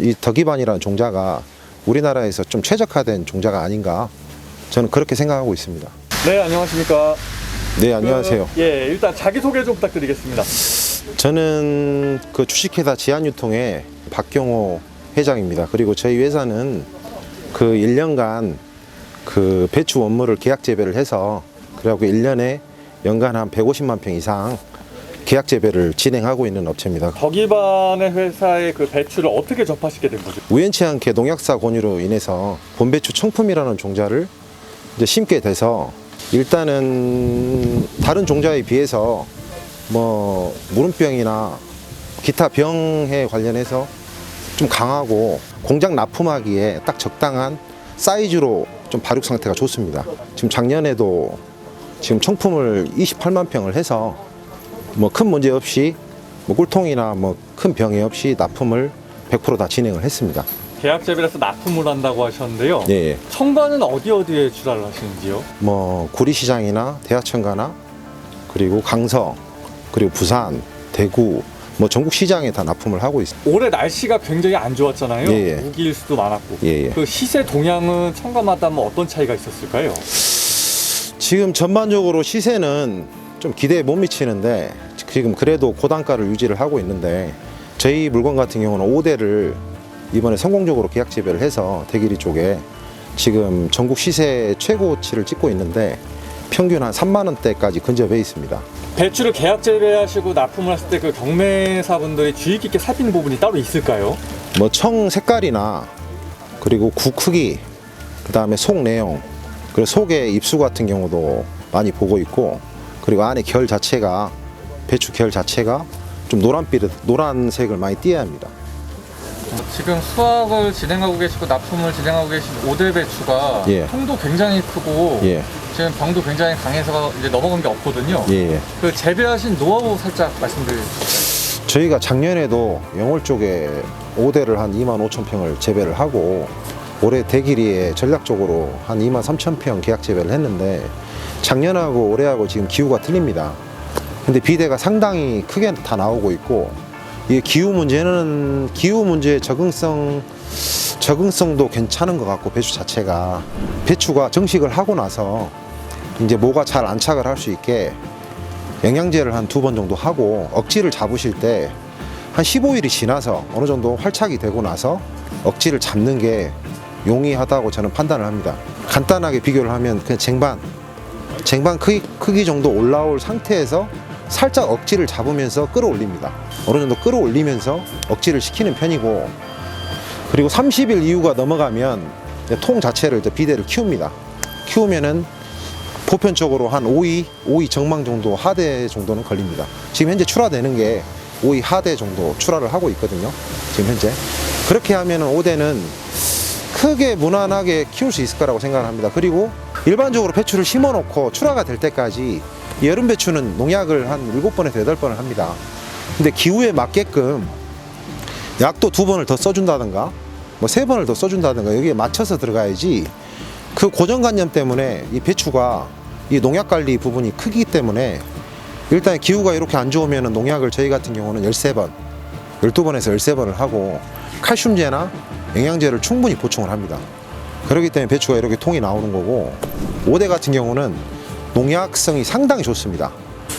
이 덕이반이라는 종자가 우리나라에서 좀 최적화된 종자가 아닌가 저는 그렇게 생각하고 있습니다. 네, 안녕하십니까. 네, 안녕하세요. 그, 예, 일단 자기소개 좀 부탁드리겠습니다. 저는 그 주식회사 지한유통의 박경호 회장입니다. 그리고 저희 회사는 그 1년간 그 배추 원물을 계약 재배를 해서 그래갖고 1년에 연간 한 150만 평 이상 계약 재배를 진행하고 있는 업체입니다. 덕이반의 회사의 그 배추를 어떻게 접하시게 된 거죠? 우연치 않게 농약사 권유로 인해서 본배추 청품이라는 종자를 이제 심게 돼서 일단은 다른 종자에 비해서 뭐 무름병이나 기타 병에 관련해서 좀 강하고 공장 납품하기에 딱 적당한 사이즈로 좀 발육 상태가 좋습니다. 지금 작년에도 지금 청품을 28만 평을 해서 뭐 큰 문제 없이 뭐 꿀통이나 뭐 큰 병해 없이 납품을 100%다 진행을 했습니다. 계약 재배해서 납품을 한다고 하셨는데요. 예, 예. 청과는 어디 어디에 출하를 하시는지요? 뭐 구리시장이나 대하천가나 그리고 강서 그리고 부산, 대구 뭐 전국 시장에 다 납품을 하고 있습니다. 올해 날씨가 굉장히 안 좋았잖아요. 예, 예. 우기일 수도 많았고. 예, 예. 그 시세 동향은 청과마다 뭐 어떤 차이가 있었을까요? 지금 전반적으로 시세는 좀 기대에 못 미치는데 지금 그래도 고단가를 유지를 하고 있는데 저희 물건 같은 경우는 5대를 이번에 성공적으로 계약 재배를 해서 대길이 쪽에 지금 전국 시세 최고치를 찍고 있는데 평균 한 3만 원대까지 근접해 있습니다. 배추를 계약 재배하시고 납품을 했을 때 그 경매사분들이 주의 깊게 살피는 부분이 따로 있을까요? 뭐 청 색깔이나 그리고 구 크기 그 다음에 속 내용 그리고 속의 입수 같은 경우도 많이 보고 있고 그리고 안에 결 자체가 배추 결 자체가 좀 노란빛 노란색을 많이 띄어야 합니다. 지금 수확을 진행하고 계시고 납품을 진행하고 계신 오대 배추가 예. 통도 굉장히 크고 예, 지금 병도 굉장히 강해서 이제 넘어간 게 없거든요. 예, 예. 그 재배하신 노하우 살짝 말씀드릴 저희가 작년에도 영월 쪽에 5대를 한 2만 5천 평을 재배를 하고 올해 대길이에 전략적으로 한 2만 3천 평 계약 재배를 했는데 작년하고 올해하고 지금 기후가 틀립니다. 근데 비대가 상당히 크게 다 나오고 있고 이 기후 문제는 기후 문제의 적응성 적응성도 괜찮은 것 같고 배추 자체가 배추가 정식을 하고 나서 이제 모가 잘 안착을 할 수 있게 영양제를 한 두 번 정도 하고 억지를 잡으실 때 한 15일이 지나서 어느 정도 활착이 되고 나서 억지를 잡는 게 용이하다고 저는 판단을 합니다. 간단하게 비교를 하면 그냥 쟁반, 쟁반 크기, 크기 정도 올라올 상태에서 살짝 억지를 잡으면서 끌어올립니다. 어느 정도 끌어올리면서 억지를 시키는 편이고 그리고 30일 이후가 넘어가면 통 자체를 이제 비대를 키웁니다. 키우면은 보편적으로 한 5위, 5위 정망 정도 하대 정도는 걸립니다. 지금 현재 출하되는 게 5위 하대 정도 출하를 하고 있거든요. 지금 현재. 그렇게 하면은 5대는 크게 무난하게 키울 수 있을 거라고 생각을 합니다. 그리고 일반적으로 배추를 심어 놓고 출하가 될 때까지 이 여름 배추는 농약을 한 7번에서 8번을 합니다. 근데 기후에 맞게끔 약도 두 번을 더 써준다든가 뭐 세 번을 더 써준다든가 여기에 맞춰서 들어가야지 그 고정관념 때문에 이 배추가 이 농약 관리 부분이 크기 때문에 일단 기후가 이렇게 안 좋으면 농약을 저희 같은 경우는 13번, 12번에서 13번을 하고 칼슘제나 영양제를 충분히 보충을 합니다. 그렇기 때문에 배추가 이렇게 통이 나오는 거고 5대 같은 경우는 농약성이 상당히 좋습니다.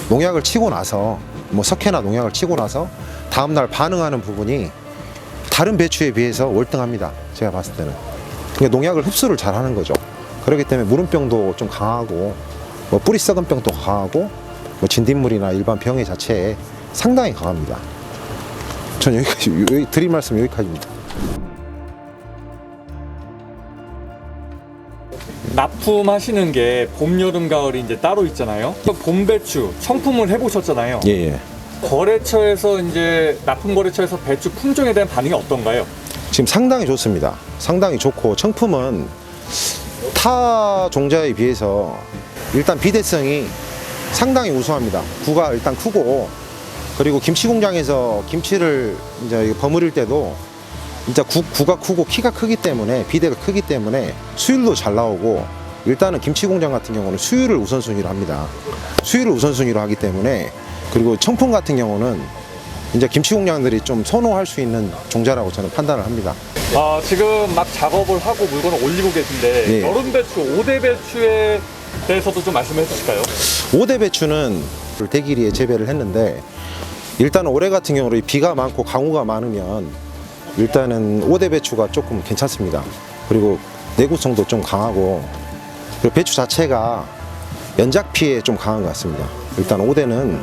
농약을 치고 나서 뭐 석회나 농약을 치고 나서 다음날 반응하는 부분이 다른 배추에 비해서 월등합니다. 제가 봤을 때는. 그러니까 농약을 흡수를 잘 하는 거죠. 그렇기 때문에 무름병도 좀 강하고 뭐 뿌리 썩은 병도 강하고 뭐 진딧물이나 일반 병의 자체에 상당히 강합니다. 전 여기까지 여기 드릴 말씀 여기까지입니다. 납품하시는 게 봄, 여름, 가을이 이제 따로 있잖아요. 그봄 배추 청품을 해보셨잖아요. 예, 예. 거래처에서 이제 납품 거래처에서 배추 품종에 대한 반응이 어떤가요? 지금 상당히 좋습니다. 상당히 좋고 청품은 타 종자에 비해서 일단 비대성이 상당히 우수합니다. 구가 일단 크고 그리고 김치 공장에서 김치를 이제 버무릴 때도 진짜 구, 구가 크고 키가 크기 때문에 비대가 크기 때문에 수율도 잘 나오고 일단은 김치 공장 같은 경우는 수율을 우선순위로 합니다. 수율을 우선순위로 하기 때문에 그리고 청품 같은 경우는 이제 김치 공장들이 좀 선호할 수 있는 종자라고 저는 판단을 합니다. 아, 지금 막 작업을 하고 물건을 올리고 계신데 예. 여름 배추, 5대 배추에 대해서도 좀 말씀해 주실까요? 5대 배추는 대길이에 재배를 했는데 일단 올해 같은 경우로 이 비가 많고 강우가 많으면 일단은 5대 배추가 조금 괜찮습니다. 그리고 내구성도 좀 강하고 그리고 배추 자체가 연작 피해 좀 강한 것 같습니다. 일단 5대는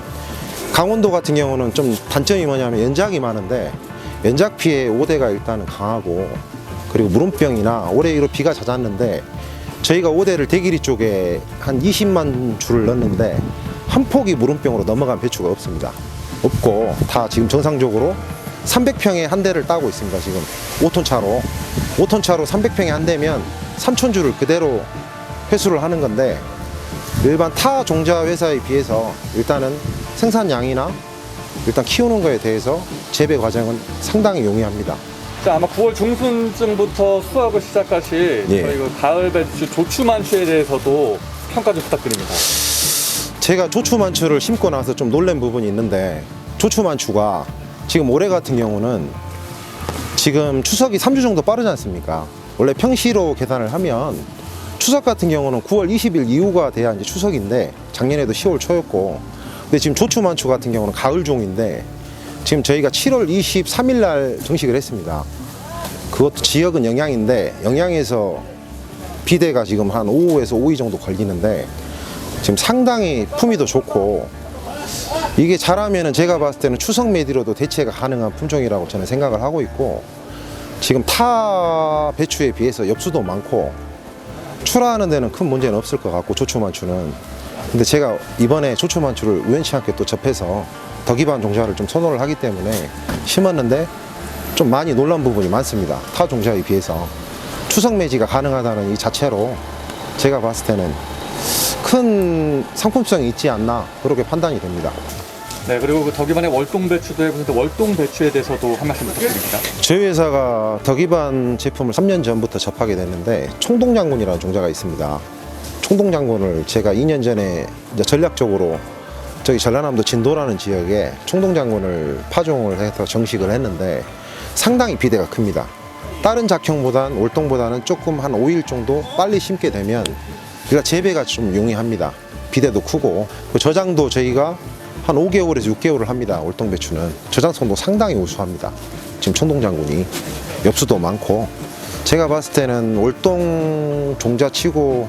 강원도 같은 경우는 좀 단점이 뭐냐면 연작이 많은데 연작 피해 5대가 일단은 강하고 그리고 무름병이나 올해 이로 비가 잦았는데 저희가 5대를 대길이 쪽에 한 20만 줄을 넣었는데 한 폭이 무름병으로 넘어간 배추가 없습니다. 없고 다 지금 정상적으로 300평에 한 대를 따고 있습니다. 지금 5톤 차로 5톤 차로 300평에 한 대면 3천 줄을 그대로 회수를 하는 건데 일반 타 종자 회사에 비해서 일단은 생산량이나 일단 키우는 거에 대해서 재배 과정은 상당히 용이합니다. 자, 아마 9월 중순쯤부터 수확을 시작하실 예. 저희 그 가을 배추 조추만추에 대해서도 평가 좀 부탁드립니다. 제가 조추만추를 심고 나서 좀 놀란 부분이 있는데 조추만추가 지금 올해 같은 경우는 지금 추석이 3주 정도 빠르지 않습니까? 원래 평시로 계산을 하면 추석 같은 경우는 9월 20일 이후가 돼야 이제 추석인데 작년에도 10월 초였고 근데 지금 조추만추 같은 경우는 가을 종인데 지금 저희가 7월 23일 날 정식을 했습니다. 그것도 지역은 영양인데 영양에서 비대가 지금 한 5에서 5위 정도 걸리는데 지금 상당히 품위도 좋고 이게 잘하면은 제가 봤을 때는 추석 메디로도 대체가 가능한 품종이라고 저는 생각을 하고 있고 지금 타 배추에 비해서 엽수도 많고 출하하는 데는 큰 문제는 없을 것 같고 조추만추는. 근데 제가 이번에 조추만추를 우연치 않게 또 접해서 덕이반 종자를 좀 선호를 하기 때문에 심었는데 좀 많이 놀란 부분이 많습니다. 타 종자에 비해서. 추석 매지가 가능하다는 이 자체로 제가 봤을 때는 큰 상품성이 있지 않나 그렇게 판단이 됩니다. 네, 그리고 그 덕이반의 월동 배추도 해보는데 월동 배추에 대해서도 한 말씀 부탁드립니다. 저희 회사가 덕이반 제품을 3년 전부터 접하게 됐는데 총동장군이라는 종자가 있습니다. 총동장군을 제가 2년 전에 전략적으로 저기 전라남도 진도라는 지역에 총동장군을 파종을 해서 정식을 했는데 상당히 비대가 큽니다. 다른 작형보단 월동보다는 조금 한 5일 정도 빨리 심게 되면 그러니까 재배가 좀 용이합니다. 비대도 크고 그 저장도 저희가 한 5개월에서 6개월을 합니다. 월동 배추는 저장성도 상당히 우수합니다. 지금 총동장군이 엽수도 많고 제가 봤을 때는 월동 종자치고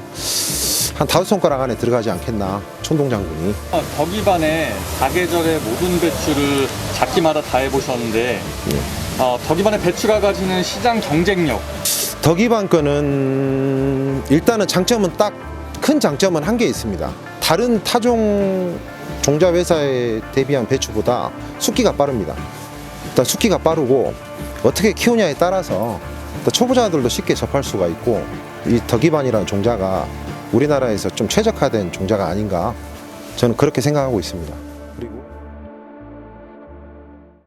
한 다섯 손가락 안에 들어가지 않겠나 총동장군이 아, 덕이반의 사계절의 모든 배추를 작기마다 다 해보셨는데 어, 덕이반의 배추가 가지는 시장 경쟁력 덕이반 거는 일단은 장점은 딱 큰 장점은 한 개 있습니다. 다른 타종 종자 회사에 대비한 배추보다 숙기가 빠릅니다. 일단 숙기가 빠르고 어떻게 키우냐에 따라서 또 초보자들도 쉽게 접할 수가 있고 이 덕이반이라는 종자가 우리나라에서 좀 최적화된 종자가 아닌가 저는 그렇게 생각하고 있습니다.